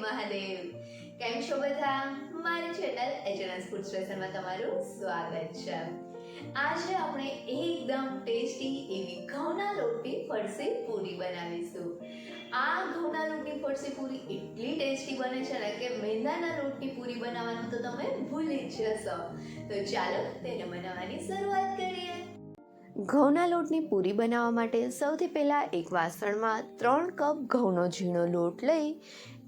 મહાદેવ કેમ છો બધા મારી ચેનલ એજનસ ફૂડ સ્ટેશનમાં તમારું સ્વાગત છે આજે આપણે એકદમ ટેસ્ટી એવી ઘઉંના લોટની ફરસી પૂરી બનાવીશું. આ ઘઉંના લોટની ફરસી પૂરી એટલી ટેસ્ટી બને છે ને કે મેંદાના લોટની પૂરી બનાવવાનું તો તમે ભૂલી જ જશો. તો ચાલો તેને બનાવવાની શરૂઆત કરીએ. ઘઉંના લોટની પૂરી બનાવવા માટે સૌથી પહેલાં એક વાસણમાં ત્રણ કપ ઘઉંનો ઝીણો લોટ લઈ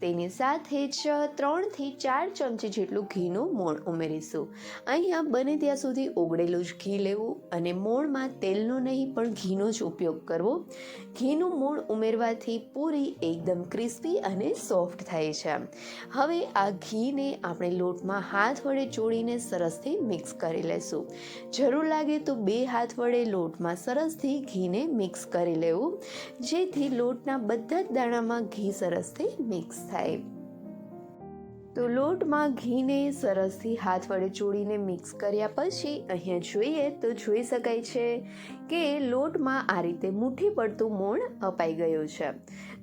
તેની સાથે જ ત્રણથી ચાર ચમચી જેટલું ઘીનું મોણ ઉમેરીશું. અહીંયા બને ત્યાં સુધી ઓગળેલું જ ઘી લેવું અને મોણમાં તેલનો નહીં પણ ઘીનો જ ઉપયોગ કરવો. ઘીનું મોણ ઉમેરવાથી પૂરી એકદમ ક્રિસ્પી અને સોફ્ટ થાય છે. હવે આ ઘીને આપણે લોટમાં હાથ વડે ચોળીને સરસથી મિક્સ કરી લેશું. જરૂર લાગે તો બે હાથ વડે લોટમાં સરસથી ઘીને મિક્સ કરી લેવું. જેથી લોટના બધા જ દાણામાં ઘી સરસથી મિક્સ થાય તો લોટમાં ઘીને સરસથી હાથ વડે ચોળીને મિક્સ કર્યા પછી અહીંયા જોઈએ તો જોઈ શકાય છે કે લોટમાં આ રીતે મુઠ્ઠી પડતું મોણ અપાઈ ગયું છે.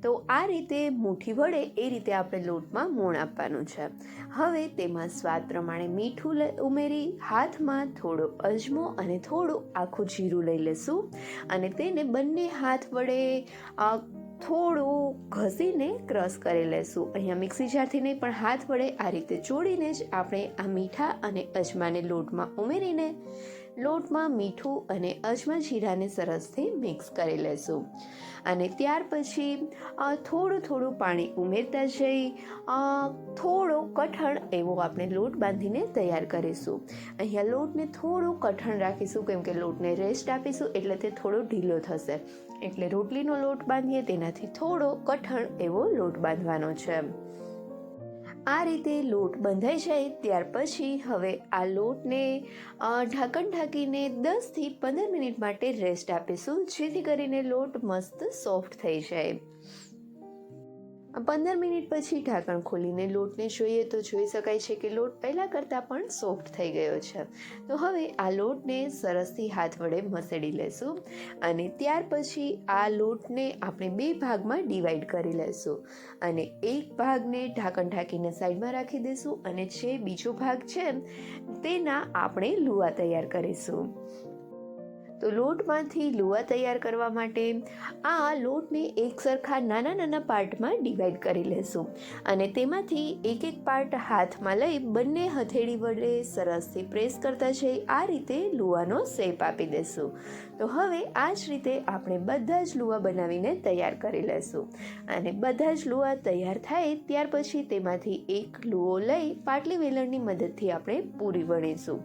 તો આ રીતે મુઠ્ઠી વડે એ રીતે આપણે લોટમાં મોણ આપવાનું છે. હવે તેમાં સ્વાદ પ્રમાણે મીઠું ઉમેરી, હાથમાં થોડો અજમો અને થોડું આખું જીરું લઈ લેશું અને તેને બંને હાથ વડે થોડું ઘસીને ક્રશ કરી લેશું. અહીંયા મિક્સી જારથી નહીં, પણ હાથ વડે આ રીતે ચોળીને જ આપણે આ મીઠા અને અજમાને લોટમાં ઉમેરીને લોટમાં મીઠું અને અજમા જીરાને સરસથી મિક્સ કરી લેશું. અને ત્યાર પછી થોડું થોડું પાણી ઉમેરતા જઈ થોડો કઠણ એવો આપણે લોટ બાંધીને તૈયાર કરીશું. અહીંયા લોટને થોડું કઠણ રાખીશું, કેમ કે લોટને રેસ્ટ આપીશું, એટલે તે થોડો ઢીલો થશે. એટલે રોટલીનો લોટ બાંધીએ, તેનાથી થોડો કઠણ એવો લોટ બાંધવાનો છે. આ રીતે લોટ બંધાઈ જાય ત્યાર પછી હવે આ લોટને ઢાંકણ ઢાંકીને દસથી પંદર મિનિટ માટે રેસ્ટ આપીશું, જેથી કરીને લોટ મસ્ત સોફ્ટ થઈ જાય. પંદર મિનિટ પછી ઢાંકણ ખોલીને લોટને જોઈએ તો જોઈ શકાય છે કે લોટ પહેલાં કરતાં પણ સોફ્ટ થઈ ગયો છે. તો હવે આ લોટને સરસથી હાથ વડે મસળી લેશું અને ત્યાર પછી આ લોટને આપણે બે ભાગમાં ડિવાઈડ કરી લેશું અને એક ભાગને ઢાંકણ ઢાંકીને સાઈડમાં રાખી દઈશું અને જે બીજો ભાગ છે તેના આપણે લુવા તૈયાર કરીશું. તો લોટમાંથી લુવા તૈયાર કરવા માટે આ લોટને એક સરખા નાના નાના પાર્ટમાં ડિવાઈડ કરી લેશું. અને તેમાંથી એક એક પાર્ટ હાથમાં લઈ બંને હથેળી વડે સરસથી પ્રેસ કરતા જઈ આ રીતે લુવાનો શેપ આપી દેશું. તો હવે આ જ રીતે આપણે બધા જ લુવા બનાવીને તૈયાર કરી લેશું. અને બધા જ લુવા તૈયાર થાય ત્યાર પછી તેમાંથી એક લુઓ લઈ પાટલી વેલણની મદદથી આપણે પૂરી વણીશું.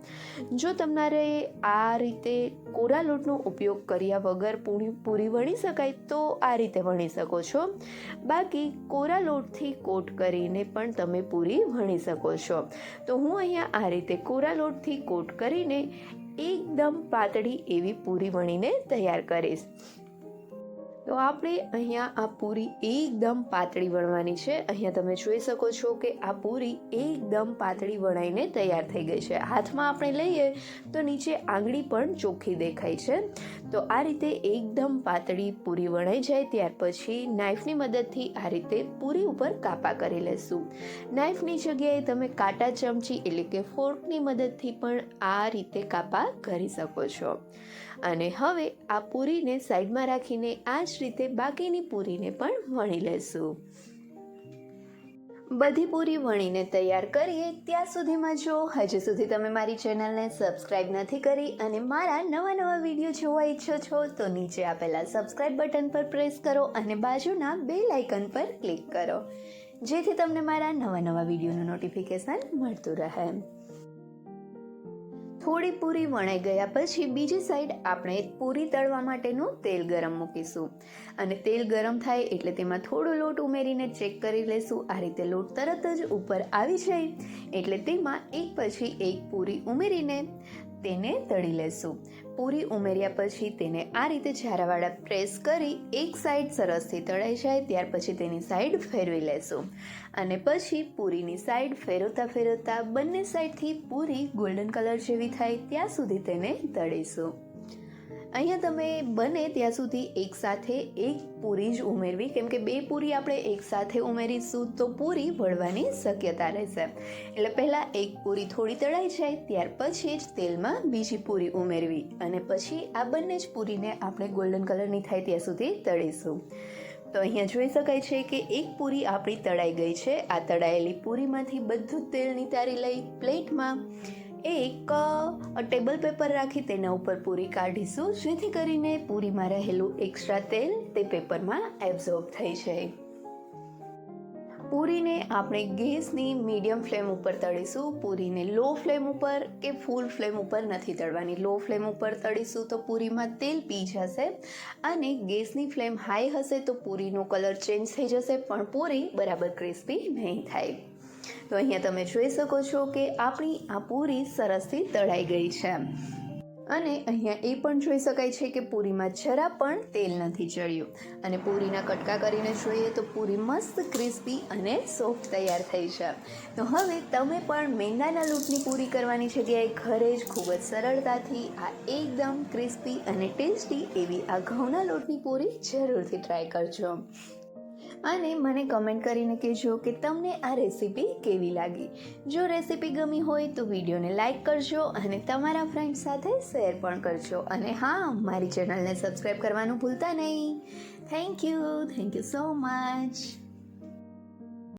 જો તમારે આ રીતે કોરા લોટનો ઉપયોગ કર્યા વગર પૂરી પૂરી વણી શકાય તો આ રીતે વણી શકો છો. બાકી કોરા લોટથી કોટ કરીને પણ તમે પૂરી વણી શકો છો. તો હું અહીંયા આ રીતે કોરા લોટથી કોટ કરીને એકદમ પાતળી એવી પૂરી વણીને તૈયાર કરીશ. તો આપણે અહીંયા આ પૂરી એકદમ પાતળી વણવાની છે. અહીંયા તમે જોઈ શકો છો કે આ પૂરી એકદમ પાતળી વણાઈને તૈયાર થઈ ગઈ છે. હાથમાં આપણે લઈએ તો નીચે આંગળી પણ ચોખ્ખી દેખાય છે. તો આ રીતે એકદમ પાતળી પૂરી વણાઈ જાય ત્યાર પછી નાઈફની મદદથી આ રીતે પૂરી ઉપર કાપા કરી લેશું. નાઈફની જગ્યાએ તમે કાંટા ચમચી એટલે કે ફોર્કની મદદથી પણ આ રીતે કાપા કરી શકો છો. અને હવે આ પૂરીને સાઈડમાં રાખીને આ જ રીતે બાકીની પૂરીને પણ વણી લેશું. બધી પૂરી વણીને તૈયાર કરીએ ત્યાં સુધીમાં જો હજી સુધી તમે મારી ચેનલને સબસ્ક્રાઇબ નથી કરી અને મારા નવા નવા વીડિયો જોવા ઈચ્છો છો તો નીચે આપેલા સબસ્ક્રાઇબ બટન પર પ્રેસ કરો અને બાજુના બે લાઇકન પર ક્લિક કરો, જેથી તમને મારા નવા નવા વિડીયોનું નોટિફિકેશન મળતું રહે. થોડી પૂરી વણાઈ ગયા પછી બીજી સાઈડ આપણે પૂરી તળવા માટેનું તેલ ગરમ મૂકીશું. અને તેલ ગરમ થાય એટલે તેમાં થોડો લોટ ઉમેરીને ચેક કરી લેશું. આ રીતે લોટ તરત જ ઉપર આવી જાય. એટલે તેમાં એક પછી એક પૂરી ઉમેરીને તેને તળી લેશું. પૂરી ઉમેર્યા પછી તેને આ રીતે ઝારાવાળા પ્રેસ કરી એક સાઈડ સરસથી તળાઈ જાય, ત્યાર પછી તેની સાઈડ ફેરવી લેશું. અને પછી પૂરીની સાઈડ ફેરવતા ફેરવતા બંને સાઈડથી પૂરી ગોલ્ડન કલર જેવી થાય, ત્યાં સુધી તેને તળીશું. અહીંયા તમે બને ત્યાં સુધી એકસાથે એક પૂરી જ ઉમેરવી. કેમ કે બે પૂરી આપણે એકસાથે ઉમેરીશું તો પૂરી વળવાની શક્યતા રહેશે. એટલે પહેલાં એક પૂરી થોડી તળાઈ જાય, ત્યાર પછી જ તેલમાં બીજી પૂરી ઉમેરવી. અને પછી આ બંને જ પૂરીને આપણે ગોલ્ડન કલરની થાય ત્યાં સુધી તળીશું. તો અહીંયા જોઈ શકાય છે કે એક પૂરી આપણી તળાઈ ગઈ છે. આ તળાયેલી પૂરીમાંથી બધું તેલ નિતારી લઈ, પ્લેટમાં એક ટેબલ પેપર રાખી તેના ઉપર પૂરી કાઢીશું, જેથી કરીને પૂરીમાં રહેલું એક્સ્ટ્રા તેલ તે પેપરમાં એબ્ઝોર્બ થઈ જાય. પૂરીને આપણે ગેસની મીડિયમ ફ્લેમ ઉપર તળીશું, પૂરીને લો ફ્લેમ ઉપર કે ફૂલ ફ્લેમ ઉપર નથી તળવાની. લો ફ્લેમ ઉપર તળીશું તો પૂરીમાં તેલ પી જશે અને ગેસની ફ્લેમ હાઈ હશે તો પૂરીનો કલર ચેન્જ થઈ જશે, પણ પૂરી બરાબર ક્રિસ્પી નહીં થાય. તો અહીંયા તમે જોઈ શકો છો કે આપણી આ પૂરી સરસથી તળાઈ ગઈ છે. અને અહીંયા એ પણ જોઈ શકાય છે કે પૂરીમાં જરા પણ તેલ નથી ચડ્યું. અને પૂરીના કટકા કરીને જોઈએ તો પૂરી મસ્ત ક્રિસ્પી અને સોફ્ટ તૈયાર થઈ છે. તો હવે તમે પણ મેંદાના લોટની પૂરી કરવાની જગ્યાએ ઘરે જ ખૂબ જ સરળતાથી આ એકદમ ક્રિસ્પી અને ટેસ્ટી એવી આ ઘઉંના લોટની પૂરી જરૂરથી ટ્રાય કરજો. અને મને કમેન્ટ કરીને કહેજો કે તમને આ રેસીપી કેવી લાગી. જો રેસીપી ગમી હોય તો વિડીયોને લાઇક કરજો અને તમારા ફ્રેન્ડ સાથે શેર પણ કરજો. અને હા, મારી ચેનલને સબસ્ક્રાઈબ કરવાનું ભૂલતા નહીં. Thank you thank you so much